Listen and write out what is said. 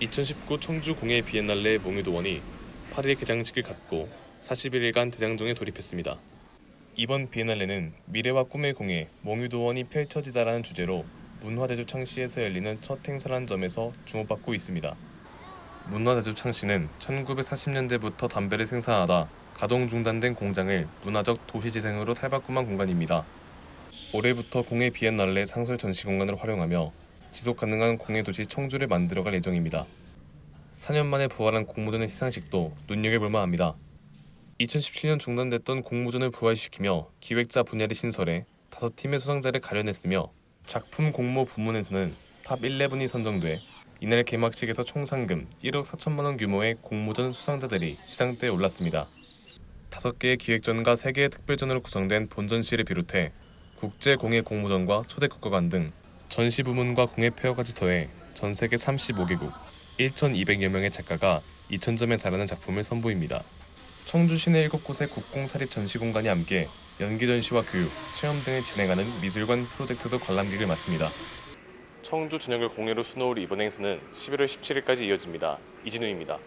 2019 청주 공예 비엔날레 몽유도원이 8일 개장식을 갖고 41일간 대장정에 돌입했습니다. 이번 비엔날레는 미래와 꿈의 공예 몽유도원이 펼쳐지다라는 주제로 문화대조 창시에서 열리는 첫 행사라는 점에서 주목받고 있습니다. 문화대조 창시는 1940년대부터 담배를 생산하다 가동 중단된 공장을 문화적 도시재생으로 탈바꿈한 공간입니다. 올해부터 공예 비엔날레 상설 전시 공간을 활용하며 지속 가능한 공예 도시 청주를 만들어갈 예정입니다. 4년 만에 부활한 공모전의 시상식도 눈여겨볼 만합니다. 2017년 중단됐던 공모전을 부활시키며 기획자 분야를 신설해 다섯 팀의 수상자를 가려냈으며 작품 공모 부문에서는 탑 11이 선정돼 이날 개막식에서 총 상금 1억 4천만 원 규모의 공모전 수상자들이 시상대에 올랐습니다. 다섯 개의 기획전과 세 개의 특별전으로 구성된 본전시를 비롯해 국제 공예 공모전과 초대 국가관 등 전시 부문과 공예 페어까지 더해 전 세계 35개국 1,200여 명의 작가가 2,000점에 달하는 작품을 선보입니다. 청주 시내 7곳의 국공 사립 전시 공간이 함께 연기 전시와 교육, 체험 등을 진행하는 미술관 프로젝트도 관람객을 맞습니다. 청주 전역을 공예로 수놓을 이번 행사는 11월 17일까지 이어집니다. 이진우입니다.